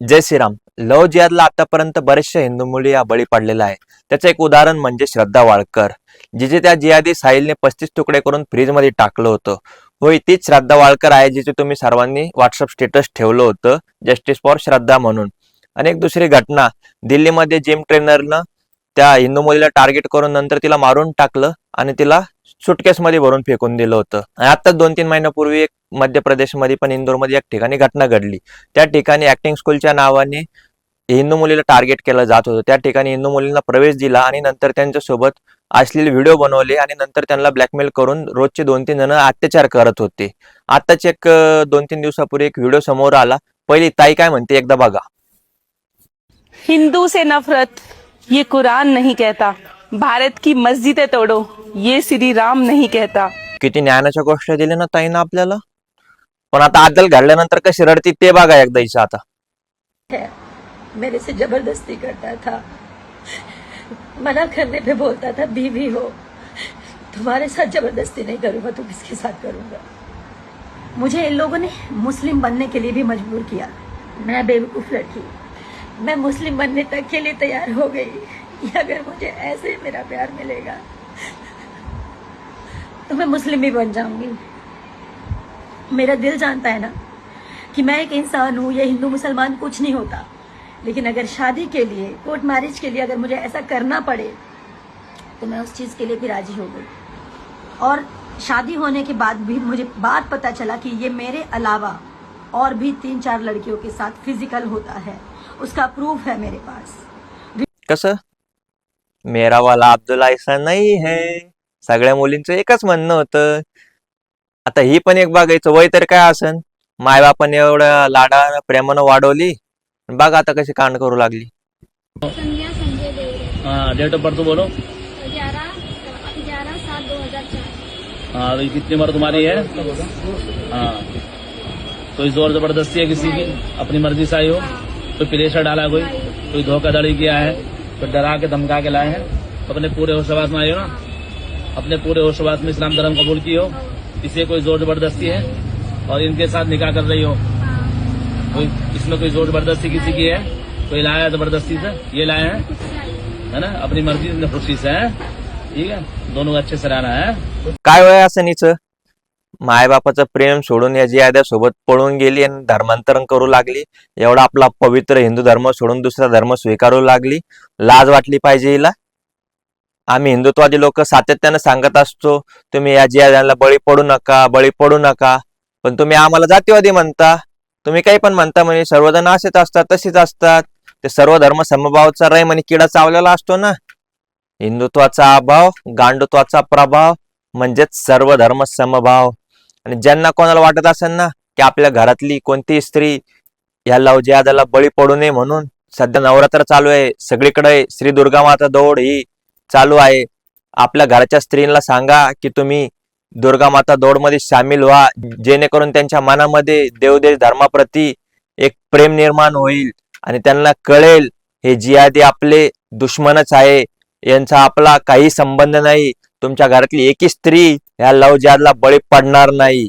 जय श्रीराम. लव जिहादला आतापर्यंत बरेचशा हिंदू मुली या बळी पडलेल्या आहे त्याचं एक उदाहरण म्हणजे श्रद्धा वाळकर. जिचे त्या जिहादी साहिलने पस्तीस तुकडे करून फ्रीजमध्ये टाकलं होतं. होय तीच श्रद्धा वाळकर आहे जिचे तुम्ही सर्वांनी व्हॉट्सअप स्टेटस ठेवलं होतं. जस्टिस फॉर श्रद्धा म्हणून. आणि एक दुसरी घटना दिल्लीमध्ये जिम ट्रेनरनं त्या हिंदू मुलीला टार्गेट करून नंतर तिला मारून टाकलं आणि तिला सुटकेसमध्ये भरून फेकून दिलं होतं. आणि आता दोन तीन महिन्यापूर्वी एक मध्य प्रदेशमध्ये पण इंदोरमध्ये एक ठिकाणी घटना घडली. त्या ठिकाणी ऍक्टिंग स्कूलच्या नावाने हिंदू मुलीला टार्गेट केलं जात होतं. त्या ठिकाणी हिंदू मुलींना प्रवेश दिला आणि नंतर त्यांच्यासोबत असलेले व्हिडिओ बनवले आणि नंतर त्यांना ब्लॅकमेल करून रोजचे दोन तीन जण अत्याचार करत होते. आताच एक दोन तीन दिवसापूर्वी एक व्हिडिओ समोर आला. पहिली ताई काय म्हणते एकदा बघा. हिंदू से नफरत ये कुरान नहीं कहता. भारत की मस्जिदें तोड़ो। ये श्री राम नहीं कहता। किती ज्ञानाच्या गोष्टी दिल्या ना ताईनं आपल्याला? पण आता आदल घडल्यानंतर कशी रडती ते बघा एकदा हिचं आता. है मेरे से ज़बरदस्ती करता था। मना करने पे बोलता था बीवी हो तुम्हारे साथ ज़बरदस्ती नहीं करूँगा तो किसके साथ करूँगा? मुझे इन लोगों ने मुस्लिम बनने के लिए भी मजबूर किया। मैं बेवकूफ़ लड़की। मैं मुस्लिम बनने तक के लिए तैयार हो गई। कि अगर मुझे ऐसे ही मेरा प्यार मिलेगा तो मैं मुस्लिम भी बन जाऊँगी। मेरा दिल जानता है ना कि मैं एक इंसान हूँ, या हिंदू मुसलमान कुछ नहीं होता। लेकिन अगर शादी के लिए कोर्ट मैरिज के लिए अगर मुझे ऐसा करना पड़े तो मैं उस चीज़ के लिए भी राज़ी हो गई। और शादी होने के बाद भी मुझे बात पता चला कि ये मेरे अलावा और भी तीन चार लड़कियों के साथ फ़िज़िकल होता है। उसका प्रूफ है मेरे पास। कसं? मेरा वाला अब्दुल ऐसा नाही है। सगळ्या मुलींचं एकच म्हणणं होतं. आता ही पण एक बघायचं वय तर काय असन? मायबापाने एवढ्या लाडा प्रेमानं वाढवली. बघ आता कशी कांड करू लागली. संध्या संजय देवरे. हाँ डेट ऑफ बर्थ बोलो ग्यारह ग्यारह सात दो हजार चार. हाँ कितनी उम्र तुम्हारी है. हाँ कोई जोर जबरदस्ती है किसी की? अपनी मर्जी से आई हो? कोई प्रेशर डाला कोई? कोई धोखाधड़ी किया है? कोई डरा के धमका के लाए हैं। अपने पूरे होशवास में आई हो ना। अपने पूरे होशवास में इस्लाम धर्म कबूल की हो इसे कोई ज़ोर ज़बरदस्ती है? और इनके साथ निकाह कर रही हो? कोई, इसमें कोई ज़ोर ज़बरदस्ती किसी की है? कोई लाया ज़बरदस्ती से? ये लाए हैं? है ना? अपनी मर्ज़ी खुशी से है। ठीक है? दोनों अच्छे से रहना है। काय वय मायबापाचं प्रेम सोडून या जियाद्या सोबत पळून गेली आणि धर्मांतरण करू लागली एवढा आपला पवित्र हिंदू धर्म सोडून दुसरा धर्म स्वीकारू लागली लाज वाटली पाहिजे हिला. आम्ही हिंदुत्वादी लोक सातत्यानं सांगत असतो तुम्ही या जियाद्यांना बळी पडू नका बळी पडू नका पण तुम्ही आम्हाला जातीवादी म्हणता. तुम्ही काही पण म्हणता म्हणजे सर्वजण असेच असतात तसेच असतात. ते सर्व धर्म समभावचा रय म्हणे किडा चावलेला असतो ना. हिंदुत्वाचा अभाव गांडुत्वाचा प्रभाव म्हणजेच सर्व धर्म समभाव. आणि ज्यांना कोणाला वाटत असेल ना की आपल्या घरातली कोणतीही स्त्री या लवजियादाला बळी पडू नये म्हणून सध्या नवरात्र चालू आहे. सगळीकडे श्री दुर्गा माता दौड ही चालू आहे. आपल्या घराच्या स्त्रीला सांगा की तुम्ही दुर्गा माता दौडमध्ये सामील व्हा. जेणेकरून त्यांच्या मनामध्ये देवदेश धर्माप्रती एक प्रेम निर्माण होईल आणि त्यांना कळेल हे जिहादी आपले दुश्मनच आहे यांचा आपला काही संबंध नाही. तुमच्या घरातली एकी स्त्री ह्या लव जिहादला बळी पडणार नाही.